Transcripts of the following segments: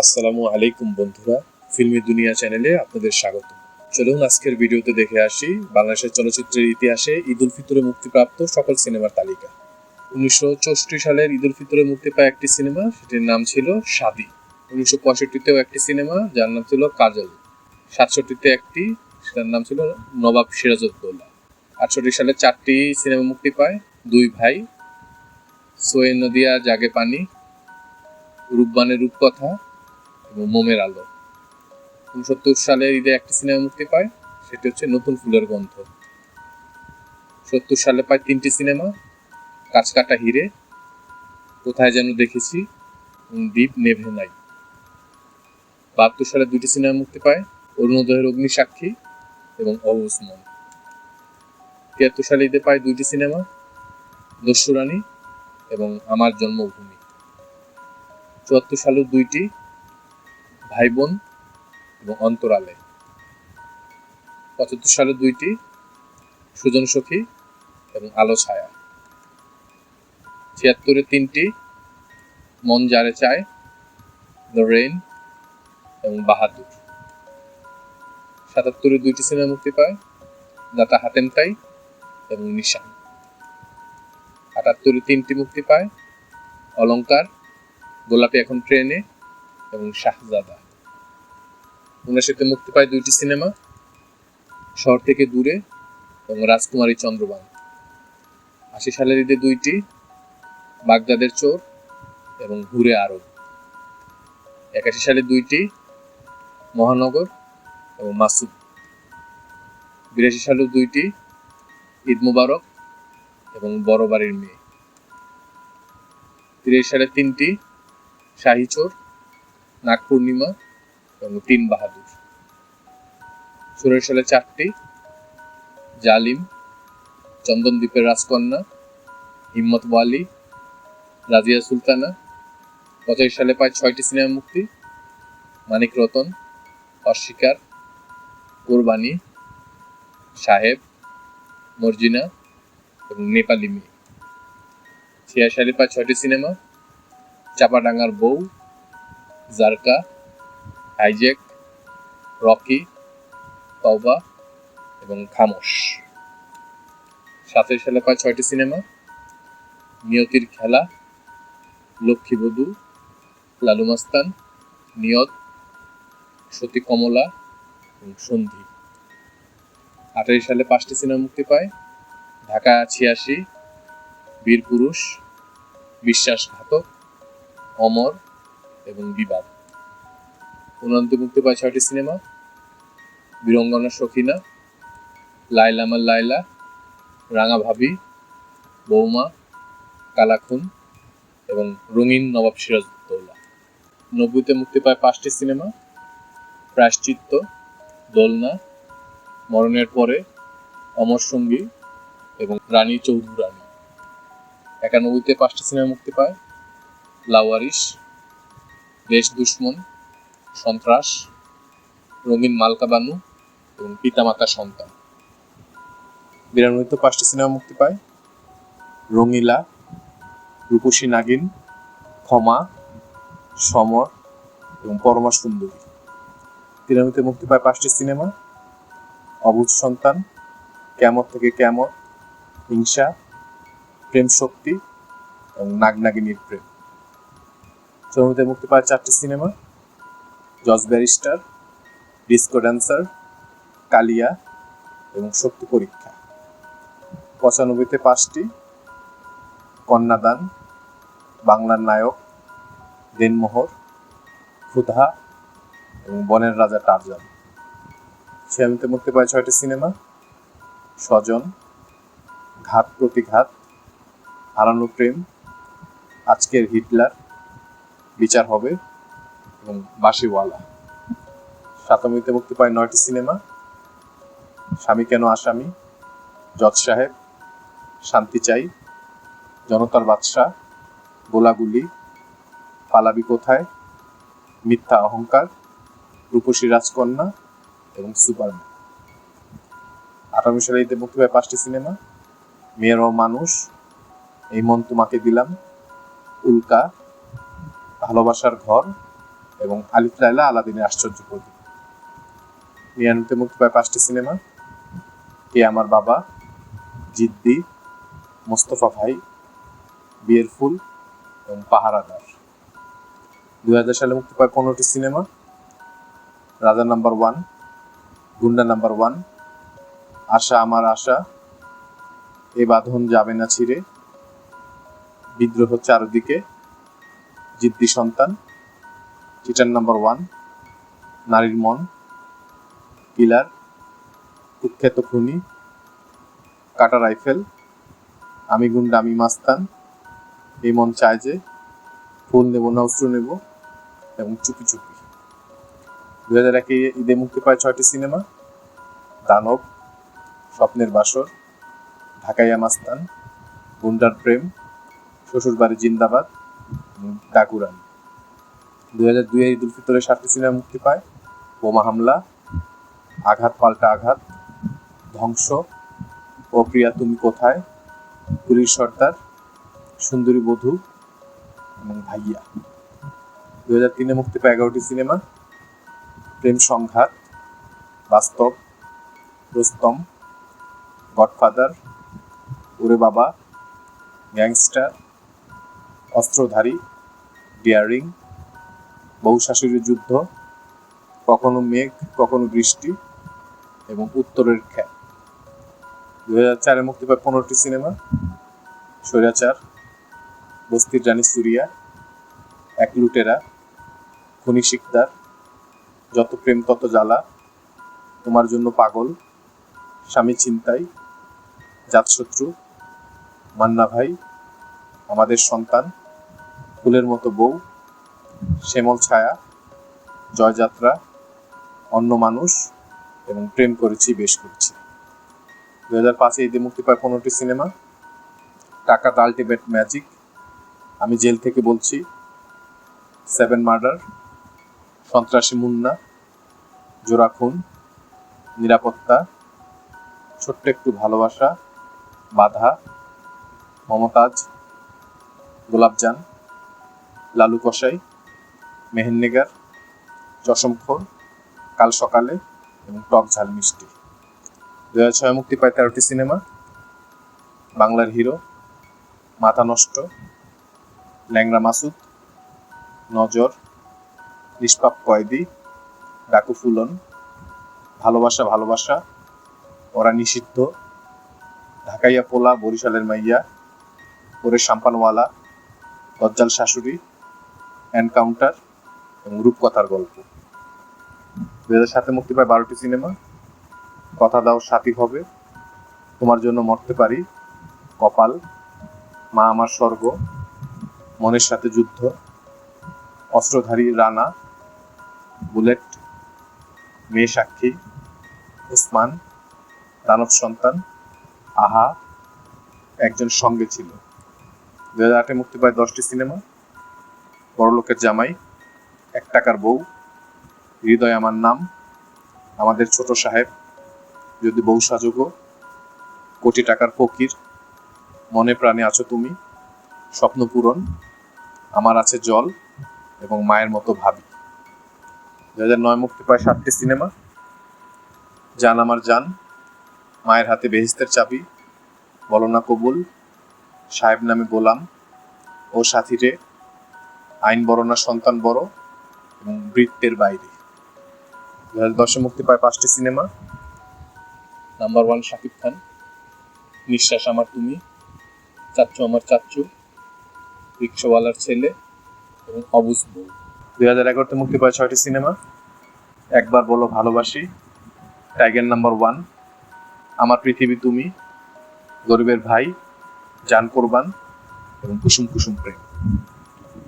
আসসালামু আলাইকুম বন্ধুরা, ফিল্মি দুনিয়া চ্যানেলে আপনাদের স্বাগত। চলুন আজকের ভিডিওতে দেখে আসি বাংলাদেশের চলচ্চিত্রের ইতিহাসে ঈদ উল ফিতরে মুক্তিপ্রাপ্ত সকল সিনেমার তালিকা। উনিশশো চৌষট্টি সালের ঈদ উল ফিতরে মুক্তি পায় একটি সিনেমা, সেটির নাম ছিল সাদি। উনিশশো পঁয়ষট্টিতেও একটি সিনেমা, যার নাম ছিল কাজল। সাতষট্টিতে একটি, সেটার নাম ছিল নবাব সিরাজউদ্দৌলা। আটষট্টি সালে চারটি সিনেমা মুক্তি পায়, দুই ভাই সোয়ে নদিয়া জাগে পানি, রূপবানের রূপকথা এবং মোমের আলো। উনসত্তর সালের ঈদে একটি সিনেমা মুক্তি পায়, সেটি হচ্ছে নতুন ফুলের গন্ধ। সত্তর সালে পায় তিনটি সিনেমা কাছকাটা হিরে, কোথায় যেন দেখেছি দ্বীপ নেভে নাই। বাহাত্তর সালে দুটি সিনেমা মুক্তি পায়, অরুণোদয়ের অগ্নিসাক্ষী এবং অবুজ মন তিয়াত্তর সালে ঈদে পায় দুইটি সিনেমা, দস্যুরানী এবং আমার জন্মভূমি। চুয়াত্তর সালের দুইটি ভাই বোন এবং অন্তরালে। পঁচাত্তর সালে দুইটি সুজন সখী এবং আলো ছায়া। ছিয়াত্তরে তিনটি, মন যারে চায় দ্য রেইন এবং বাহাদুর। সাতাত্তরে দুইটি সিনেমা মুক্তি পায় দাতা হাতেম তাই এবং নিশান। আটাত্তরে তিনটি মুক্তি পায়, অলংকার, গোলাপি এখন ট্রেনে এবং শাহজাদা। উনিশশোতে মুক্তি পায় দুইটি সিনেমা, শহর থেকে দূরে এবং রাজকুমারী চন্দ্রবান। আশি সালের ঈদে দুইটি, বাগদাদের চোর এবং ঘুরে আরব একাশি সালে দুইটি, মহানগর এবং মাসুদ। বিরাশি সালে দুইটি, ঈদ মুবারক এবং বড় বাড়ির মেয়ে। তিরিশ সালে তিনটি, শাহী চোর নাগ পূর্ণিমা এবং তিন বাহাদুর। সালে চারটি, জালিম চন্দনদ্বীপের রাজকন্যা, হিম্মত ওয়ালি রাজিয়া সুলতানা। পঁচাশি সালে পায় ছয়টি সিনেমা মুক্তি, মানিক রতন, অস্বীকার, কোরবানি, সাহেব, মর্জিনা এবং নেপালি মেয়ে। সালে পায় ছয়টি সিনেমা, চাপাডাঙ্গার বউ, জারকা হাইজেক রকি তওবা এবং খামোশ। সাতাশ সালে পায় ছয়টি সিনেমা? নিয়তির খেলা লক্ষ্মীবধূ লালু মাস্তান, নিয়ত, সতী কমলা এবং সন্ধি। আঠাশ সালে পাঁচটি সিনেমা মুক্তি পায়। ঢাকা ছিয়াশি, বীর পুরুষ, বিশ্বাসঘাতক, অমর এবং বিবাদ। উনন্ত মুক্তি পায় ছয়টি সিনেমা। বীরঙ্গনা, সখিনা লাইলামার লাইলা রাঙা ভাবি, বৌমা, কালাখুন এবং রঙিন নবাব সিরাজউদ্দৌলা নব্বইতে মুক্তি পায় পাঁচটি সিনেমা। প্রায়শ্চিত্ত, দোলনা, মরণের পরে অমর সঙ্গী এবং রানী চৌধুরানী। একানব্বইতে পাঁচটি সিনেমা মুক্তি পায় লাওয়ারিস দেশ দুশ্মন সন্ত্রাস, রঙিন মালকা বানু এবং পিতামাতা সন্তান। বিরানব্বইতে পাঁচটি সিনেমা মুক্তি পায়। রঙিলা, রূপসী নাগিন, ক্ষমা, সমর এবং পরমা সুন্দরী। তিরানব্বইতে মুক্তি পায় পাঁচটি সিনেমা। অবুজ সন্তান ক্যামত থেকে ক্যামত হিংসা, প্রেম শক্তি এবং নাগনাগিনীর প্রেম। চৌমুতে মুক্তি পায় চারটি সিনেমা। জজ ব্যারিস্টার, ডিস্কো ড্যান্সার কালিয়া এবং শক্তি পরীক্ষা। পঁচানব্বইতে পাঁচটি, কন্যাদান, বাংলার নায়ক, দেনমোহর, ক্ষুধা এবং বনের রাজা টার্জন। ছিয়ানব্বইতে মুক্তি পায় ছয়টি সিনেমা, স্বজন, ঘাত প্রতিঘাত, হারানো প্রেম, আজকের হিটলার, বিচার হবে এবং বাসিওয়ালা সাতামিতে মুক্তি পায় নয়টি সিনেমা। স্বামী কেন আসামি? জজ সাহেব, শান্তি চাই। জনতার বাদশাহ, গোলাগুলি। পালাবি কোথায়? মিথ্যা অহংকার, রূপসী রাজকন্যা এবং সুপারম্যান আঠারো সালে ঈদে মুক্তি পায় পাঁচটি সিনেমা। মেয়ের ও মানুষ, এই মন তোমাকে দিলাম। উল্কা, ভালোবাসার ঘর। এবং আলিফ লাইলা আলাদিনের আশ্চর্য প্রদীপ নিরানব্বইতে মুক্তি পায় পাঁচটি সিনেমা। কে আমার বাবা, জিদ্দি, মোস্তফা ভাই, বিয়ের ফুল এবং পাহারাদার দুই হাজার সালে মুক্তি পায় পনেরোটি cinema. Raja number one, Gunda number one, Asha Amar Asha, এ বাঁধন যাবে না ছিঁড়ে। বিদ্রোহ চারদিকে, জিদ্দি সন্তান চিটার নাম্বার ওয়ান নারীর মন কিলার কুখ্যাত খুনি, কাটা রাইফেল, আমি গুন্ডা, আমি মাস্তান। এই মন চায় যে ফুল নেব না অস্ত্র নেব এবং চুপি চুপি। দু হাজার একে ঈদে মুক্তি পায় ছয়টি সিনেমা। দানব, স্বপ্নের বাসর, ঢাকাইয়া মাস্তান, গুন্ডার প্রেম, শ্বশুরবাড়ি জিন্দাবাদ ডাকুরান দুই হাজার দুই ঈদ উল ফিতরে সাতটি সিনেমা মুক্তি পায়। বোমা হামলা, আঘাত, পাল্টা আঘাত, ধ্বংস। ও প্রিয়া, তুমি কোথায়? পুলিশ সর্দার, সুন্দরী বধূ এবং ভাইয়া। দু হাজার তিনে মুক্তি পায় এগারোটি সিনেমা। প্রেম সংঘাত, বাস্তব, রুস্তম, গডফাদার, ওরে বাবা, গ্যাংস্টার, অস্ত্রধারী, ডিয়ারিং বহু শাশুড়ির যুদ্ধ, কখনো মেঘ, কখনো বৃষ্টি এবং উত্তরের খ্যাত। দু হাজার চারে মুক্তি পায় পনেরোটি সিনেমা স্বৈরাচার বস্তির রানী সুরিয়া, এক লুটেরা, খনি শিকদার, যত প্রেম তত জ্বালা, তোমার জন্য পাগল, স্বামী চিন্তাই জাতশত্রু, মান্না ভাই, আমাদের সন্তান, ফুলের মতো বউ শ্যামল ছায়া, জয়যাত্রা, অন্য মানুষ এবং প্রেম করেছি, বেশ করেছি। দু হাজার পাঁচে ঈদে মুক্তি পায় পনেরোটি সিনেমা। টাকা আলটিমেট ম্যাজিক। আমি জেল থেকে বলছি, সেভেন মার্ডার, সন্ত্রাসী মুন্না, জোড়া খুন, নিরাপত্তা, ছোট্ট একটু ভালোবাসা, বাধা, মমতাজ গোলাপজান লালু কসাই মেহেন্নেগার চশমখোর কাল সকালে এবং টক ঝাল মিষ্টি। দু হাজার ছয় মুক্তি পায় তেরোটি সিনেমা, বাংলার হিরো, মাথা নষ্ট ল্যাংরা মাসুদ, নজর, নিষ্পাপ কয়েদি, ডাকু ফুলন, ভালোবাসা ভালোবাসা, ওরা নিষিদ্ধ, ঢাকাইয়া পোলা, বরিশালের মাইয়া, ওরে সাম্পানওয়ালা, দজ্জাল শাশুড়ি, এনকাউন্টার এবং রূপকথার গল্প। দু হাজার সাতে মুক্তি পায় বারোটি সিনেমা। কথা দাও সাথী হবে। তোমার জন্য মরতে পারি। কপাল, মা আমার স্বর্গ, মনের সাথে যুদ্ধ, অস্ত্রধারী রানা, বুলেট, মেয়ে সাক্ষী, উসমান, দানব সন্তান, আহা, একজন সঙ্গে ছিল। দু হাজার আটে মুক্তি পায় দশটি সিনেমা। বড়লোকের জামাই এক টাকার বউ। হৃদয় আমার নাম। আমাদের ছোট সাহেব, যদি বউ সাজগো, কোটি টাকার ফকির। মনে প্রাণে আছো তুমি, স্বপ্ন পূরণ। আমার আছে জল এবং মায়ের মতো ভাবি। দু হাজার নয় মুক্তি পায় সাতটি সিনেমা। জান আমার জান, মায়ের হাতে বেহিস্তের চাবি। বলো না কবুল, সাহেব নামে গোলাম। ও সাথীরে আইন বড় না সন্তান বড়। এবং বৃত্তের বাইরে। দু হাজার দশে মুক্তি পায় পাঁচটি cinema. Number one Shakib Khan, নিঃশ্বাস আমার তুমি, চাচ্চু আমার চাচ্চু, রিক্সাওয়ালার ছেলে এবং অবুজ বউ। দুই হাজার এগারোতে মুক্তি পায় ছয়টি সিনেমা। একবার বলো ভালোবাসি, টাইগার নাম্বার ওয়ান, আমার পৃথিবী তুমি, গরিবের ভাই, জান কোরবান এবং কুসুম কুসুম প্রেম।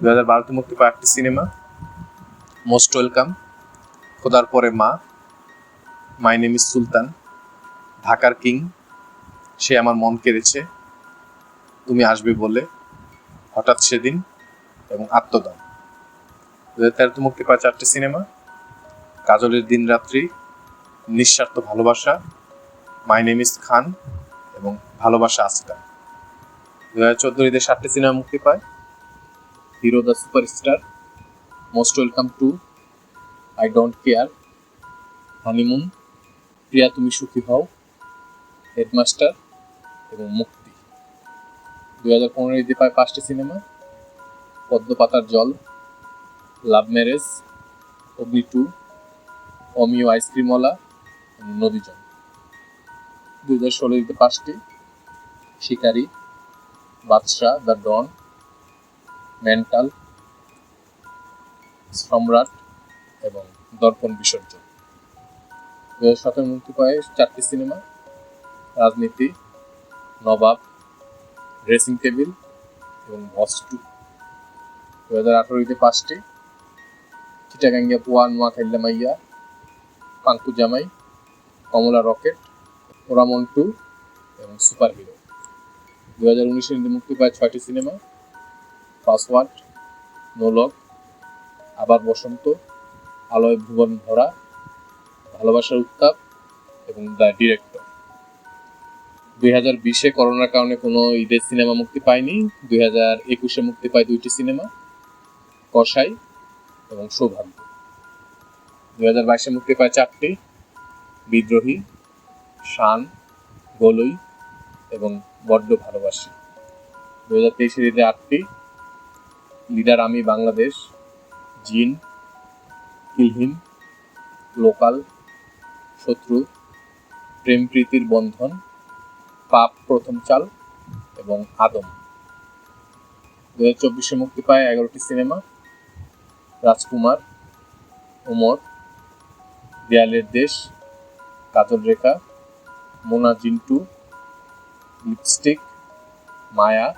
দু হাজার বারোতে মুক্তি পায় একটি সিনেমা। Most welcome. খোদার পরে মা। মাই নেম ইজ সুলতান, ঢাকার কিং। সে আমার মন কেড়েছে। তুমি আসবে বলে হঠাৎ সেদিন এবং আত্মদান। দু হাজার তেরোতে মুক্তি পায় চারটে সিনেমা। কাজলের দিন রাত্রি, নিঃস্বার্থ ভালোবাসা, মাই নেম ইজ খান এবং ভালোবাসা আজকা দু হাজার চোদ্দ ঈদের সাতটি সিনেমা মুক্তি পায়। Hero the superstar most welcome two I don't care honeymoon Priya Tumi Sukhi Hao. Headmaster এবং মুক্তি। দুই হাজার পনেরো পায় পাঁচটি সিনেমা পদ্মপাতার জল। লাভ ম্যারেজ অগ্নি টু। অমিও আইসক্রিমওয়ালা নদীজন দুই হাজার ষোলো ঈদে পাঁচটি। শিকারি। বাদশাহ দ্য ডন মেন্টাল সম্রাট এবং দর্পণ বিসর্জন। দু হাজার সতেরো মুক্তি পায় চারটি সিনেমা, রাজনীতি, নবাব ড্রেসিং টেবিল এবং বস টু দু হাজার আঠারোতে পাঁচটি, চিটাগাঙ্গিয়া পুয়া নোয়াখাইল্লা মাইয়া, পাঙ্কু জামাই, কমলা রকেট, ওরামন টু এবং সুপার হিরো দু হাজার উনিশের মুক্তি পায় ছয়টি সিনেমা পাসওয়ার্ড নোলক আবার বসন্ত, আলয় ভুবন ভরা, ভালোবাসার উত্তাপ এবং দ্য ডিরেক্টর দুই হাজার বিশে করোনার কারণে কোনো ঈদের সিনেমা মুক্তি পায়নি, দুই হাজার একুশে মুক্তি পায় দুইটি সিনেমা, কসাই এবং সৌভাগ্য। দুই হাজার বাইশে মুক্তি পায় চারটি, বিদ্রোহী, শান, গোলই এবং বড্ড ভালোবাসি। দু হাজার তেইশের ঈদে আটটি, লিডার আমি বাংলাদেশ জিন, কিলহিন, লোকাল, শত্রু প্রেম প্রীতির বন্ধন, পাপ প্রথম চাল এবং আদম। দু হাজার চব্বিশে মুক্তি পায় এগারোটি সিনেমা। রাজকুমার, ওমর, দেয়ালের দেশ, Kajol Rekha, Mona Jintu, lipstick, Maya,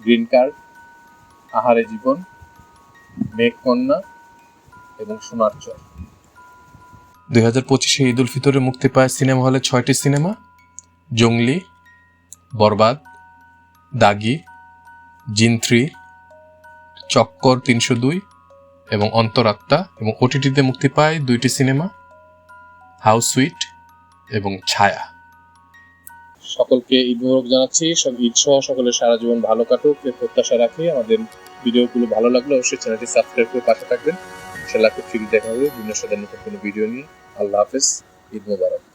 green card, Ahare Jibon Meghkonna এবং সোনার চর। দুই হাজার পঁচিশে ঈদ উল ফিতরে মুক্তি পায় সিনেমা হলে ছয়টি সিনেমা। জঙ্গলি বরবাদ দাগি জিন থ্রি চক্কর তিনশো দুই এবং অন্তরাত্মা এবং ওটিটিতে মুক্তি পায় দুইটি সিনেমা হাউস সুইট এবং ছায়া। সকলকে ঈদ মোবারক জানাচ্ছি। সব ঈদ সহ সকলের সারা জীবন ভালো কাটুক প্রত্যাশা রাখি। আমাদের ভিডিওগুলো ভালো লাগলে, অবশ্যই চ্যানেলটি সাবস্ক্রাইব করে পাশে থাকবেন। ইনশাআল্লাহ খুব শীঘ্রই দেখা হবে। বিভিন্ন সাথে নতুন কোনো ভিডিও নিয়ে। আল্লাহ হাফেজ। ঈদ মোবারক।